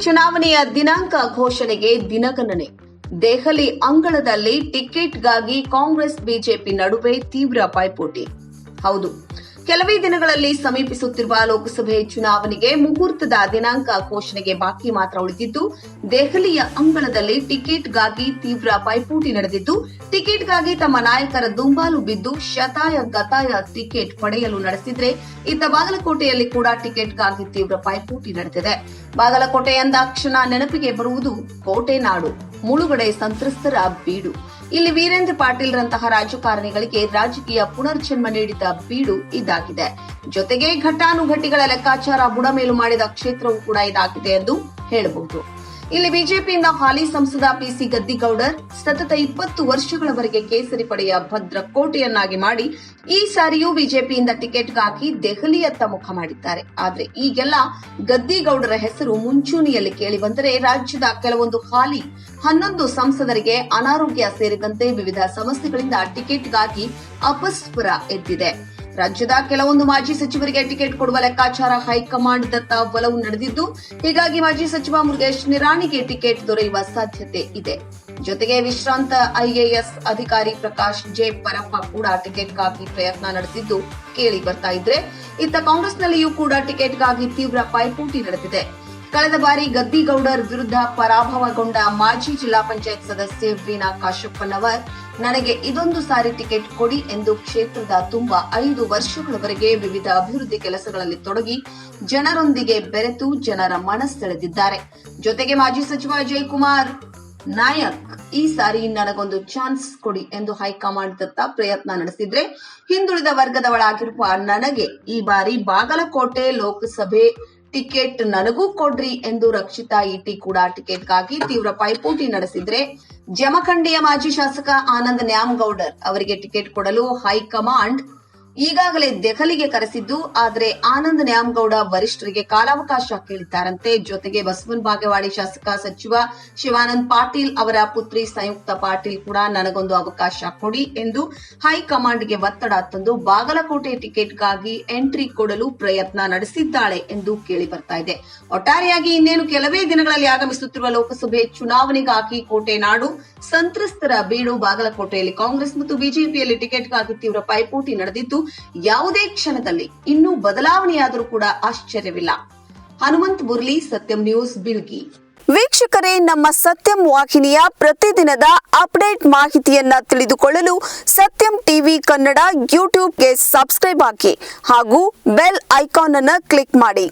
ಚುನಾವಣೆಯ ದಿನಾಂಕ ಘೋಷಣೆಗೆ ದಿನಗಣನೆ. ದೆಹಲಿ ಅಂಗಳದಲ್ಲಿ ಟಿಕೆಟ್ಗಾಗಿ ಕಾಂಗ್ರೆಸ್ ಬಿಜೆಪಿ ನಡುವೆ ತೀವ್ರ ಪೈಪೋಟಿ. ಹೌದು ಕೆಲವೇ ದಿನಗಳಲ್ಲಿ ಸಮೀಪಿಸುತ್ತಿರುವ ಲೋಕಸಭೆ ಚುನಾವಣೆಗೆ ಮುಹೂರ್ತದ ದಿನಾಂಕ ಘೋಷಣೆಗೆ ಬಾಕಿ ಮಾತ್ರ ಉಳಿದಿದ್ದು, ದೆಹಲಿಯ ಅಂಗಳದಲ್ಲಿ ಟಿಕೆಟ್ಗಾಗಿ ತೀವ್ರ ಪೈಪೋಟಿ ನಡೆದಿದ್ದು, ಟಿಕೆಟ್ಗಾಗಿ ತಮ್ಮ ನಾಯಕರ ದುಂಬಾಲು ಬಿದ್ದು ಶತಾಯ ಗತಾಯ ಟಿಕೆಟ್ ಪಡೆಯಲು ನಡೆಸಿದ್ರೆ, ಇತ್ತ ಬಾಗಲಕೋಟೆಯಲ್ಲಿ ಕೂಡ ಟಿಕೆಟ್ಗಾಗಿ ತೀವ್ರ ಪೈಪೋಟಿ ನಡೆದಿದೆ. ಬಾಗಲಕೋಟೆ ಎಂದಾಕ್ಷಣ ನೆನಪಿಗೆ ಬರುವುದು ಕೋಟೆ ನಾಡು ಮುಳುಗಡೆ ಸಂತ್ರಸ್ತರ ಬೀಡು. ಇಲ್ಲಿ ವೀರೇಂದ್ರ ಪಾಟೀಲ್ ರಂತಹ ರಾಜಕಾರಣಿಗಳಿಗೆ ರಾಜಕೀಯ ಪುನರ್ಜನ್ಮ ನೀಡಿದ ಬೀಡು ಇದಾಗಿದೆ. ಜೊತೆಗೆ ಘಟಾನುಘಟಿಗಳ ಲೆಕ್ಕಾಚಾರ ಬುಡಮೇಲು ಮಾಡಿದ ಕ್ಷೇತ್ರವೂ ಕೂಡ ಇದಾಗಿದೆ ಎಂದು ಹೇಳಬಹುದು. ಇಲ್ಲಿ ಬಿಜೆಪಿಯಿಂದ ಹಾಲಿ ಸಂಸದ ಪಿಸಿ ಗದ್ದಿಗೌಡರ್ ಸತತ ಇಪ್ಪತ್ತು ವರ್ಷಗಳವರೆಗೆ ಕೇಸರಿ ಪಡೆಯ ಭದ್ರ ಕೋಟೆಯನ್ನಾಗಿ ಮಾಡಿ ಈ ಸಾರಿಯೂ ಬಿಜೆಪಿಯಿಂದ ಟಿಕೆಟ್ಗಾಗಿ ದೆಹಲಿಯತ್ತ ಮುಖ ಮಾಡಿದ್ದಾರೆ. ಆದರೆ ಈಗೆಲ್ಲ ಗದ್ದಿಗೌಡರ ಹೆಸರು ಮುಂಚೂಣಿಯಲ್ಲಿ ಕೇಳಿಬಂದರೆ ರಾಜ್ಯದ ಕೆಲವೊಂದು ಹಾಲಿ ಹನ್ನೊಂದು ಸಂಸದರಿಗೆ ಅನಾರೋಗ್ಯ ಸೇರಿದಂತೆ ವಿವಿಧ ಸಮಸ್ಯೆಗಳಿಂದ ಟಿಕೆಟ್ಗಾಗಿ ಅಪಸ್ವರ ಎದ್ದಿದೆ. ರಾಜ್ಯದ ಕೆಲವೊಂದು ಮಾಜಿ ಸಚಿವರಿಗೆ ಟಿಕೆಟ್ ಕೊಡುವ ಲೆಕ್ಕಾಚಾರ ಹೈಕಮಾಂಡ್ ದತ್ತ ಒಲವು ನಡೆದಿದ್ದು, ಹೀಗಾಗಿ ಮಾಜಿ ಸಚಿವ ಮುರುಗೇಶ್ ನಿರಾಣಿಗೆ ಟಿಕೆಟ್ ದೊರೆಯುವ ಸಾಧ್ಯತೆ ಇದೆ. ಜೊತೆಗೆ ವಿಶ್ರಾಂತ ಐಎಎಸ್ ಅಧಿಕಾರಿ ಪ್ರಕಾಶ್ ಜೆ ಪರಪ್ಪ ಕೂಡ ಟಿಕೆಟ್ಗಾಗಿ ಪ್ರಯತ್ನ ನಡೆಸಿದ್ದು ಕೇಳಿ ಬರ್ತಾ ಇದ್ರೆ, ಇತ್ತ ಕಾಂಗ್ರೆಸ್ನಲ್ಲಿಯೂ ಕೂಡ ಟಿಕೆಟ್ಗಾಗಿ ತೀವ್ರ ಪೈಪೋಟಿ ನಡೆದಿದೆ. ಕಳೆದ ಬಾರಿ ಗದ್ದಿಗೌಡರ್ ವಿರುದ್ಧ ಪರಾಭವಗೊಂಡ ಮಾಜಿ ಜಿಲ್ಲಾ ಪಂಚಾಯತ್ ಸದಸ್ಯೆ ವೀಣಾ ಕಾಶಪ್ಪನವರ್, ನನಗೆ ಇದೊಂದು ಸಾರಿ ಟಿಕೆಟ್ ಕೊಡಿ ಎಂದು ಕ್ಷೇತ್ರದ ತುಂಬ ಐದು ವರ್ಷಗಳವರೆಗೆ ವಿವಿಧ ಅಭಿವೃದ್ಧಿ ಕೆಲಸಗಳಲ್ಲಿ ತೊಡಗಿ ಜನರೊಂದಿಗೆ ಬೆರೆತು ಜನರ ಮನಸ್ಸೆಳೆದಿದ್ದಾರೆ. ಜೊತೆಗೆ ಮಾಜಿ ಸಚಿವ ಜಯಕುಮಾರ್ ನಾಯಕ್, ಈ ಸಾರಿ ನನಗೊಂದು ಚಾನ್ಸ್ ಕೊಡಿ ಎಂದು ಹೈಕಮಾಂಡ್ ದತ್ತ ಪ್ರಯತ್ನ ನಡೆಸಿದ್ರೆ ಹಿಂದುಳಿದ ವರ್ಗದವಳಾಗಿರುವ ನನಗೆ ಈ ಬಾರಿ ಬಾಗಲಕೋಟೆ ಲೋಕಸಭೆ ಟಿಕೆಟ್ ನನಗೂ ಕೊಡ್ರಿ ಎಂದು ರಕ್ಷಿತಾ ಇಟಿ ಕೂಡ ಟಿಕೆಟ್ಗಾಗಿ ತೀವ್ರ ಪೈಪೋಟಿ ನಡೆಸಿದ್ರೆ ಜಮಖಂಡಿಯ ಮಾಜಿ ಶಾಸಕ ಆನಂದ್ ನ್ಯಾಮಗೌಡರ್ ಅವರಿಗೆ ಟಿಕೆಟ್ ಕೊಡಲು ಹೈಕಮಾಂಡ್ ಈಗಾಗಲೇ ದೆಹಲಿಗೆ ಕರೆಸಿದ್ದು, ಆದರೆ ಆನಂದ್ ನ್ಯಾಮಗೌಡ ವರಿಷ್ಠರಿಗೆ ಕಾಲಾವಕಾಶ ಕೇಳಿದ್ದಾರಂತೆ. ಜೊತೆಗೆ ಬಸವನ್ ಬಾಗೇವಾಡಿ ಶಾಸಕ ಸಚಿವ ಶಿವಾನಂದ್ ಪಾಟೀಲ್ ಅವರ ಪುತ್ರಿ ಸಂಯುಕ್ತ ಪಾಟೀಲ್ ಕೂಡ ನನಗೊಂದು ಅವಕಾಶ ಕೊಡಿ ಎಂದು ಹೈಕಮಾಂಡ್ಗೆ ಒತ್ತಡ ತಂದು ಬಾಗಲಕೋಟೆ ಟಿಕೆಟ್ಗಾಗಿ ಎಂಟ್ರಿ ಕೊಡಲು ಪ್ರಯತ್ನ ನಡೆಸಿದ್ದಾಳೆ ಎಂದು ಕೇಳಿ ಬರ್ತಾ ಇದೆ. ಒಟ್ಟಾರೆಯಾಗಿ ಇನ್ನೇನು ಕೆಲವೇ ದಿನಗಳಲ್ಲಿ ಆಗಮಿಸುತ್ತಿರುವ ಲೋಕಸಭೆ ಚುನಾವಣೆಗಾಗಿ ಕೋಟೆ ನಾಡು ಸಂತ್ರಸ್ತರ ಬೀಡು ಬಾಗಲಕೋಟೆಯಲ್ಲಿ ಕಾಂಗ್ರೆಸ್ ಮತ್ತು ಬಿಜೆಪಿಯಲ್ಲಿ ಟಿಕೆಟ್ಗಾಗಿ ತೀವ್ರ ಪೈಪೋಟಿ ನಡೆದಿದ್ದು, ಯಾವುದೇ ಕ್ಷಣದಲ್ಲಿ ಇನ್ನೂ ಬದಲಾವಣೆಯಾದರೂ ಕೂಡ ಆಶ್ಚರ್ಯವಿಲ್ಲ. ಹನುಮಂತ್ ಬುರ್ಲಿ ಸತ್ಯಂ ನ್ಯೂಸ್ ಬಿಳ್ಗಿ ವೀಕ್ಷಕರೇ, ನಮ್ಮ ಸತ್ಯಂ ವಾಹಿನಿಯ ಪ್ರತಿದಿನದ ಅಪ್ಡೇಟ್ ಮಾಹಿತಿಯನ್ನ ತಿಳಿದುಕೊಳ್ಳಲು ಸತ್ಯಂ ಟಿವಿ ಕನ್ನಡ ಯೂಟ್ಯೂಬ್ಗೆ ಸಬ್ಸ್ಕ್ರೈಬ್ ಹಾಕಿ ಹಾಗೂ ಬೆಲ್ ಐಕಾನ್ ಅನ್ನು ಕ್ಲಿಕ್ ಮಾಡಿ.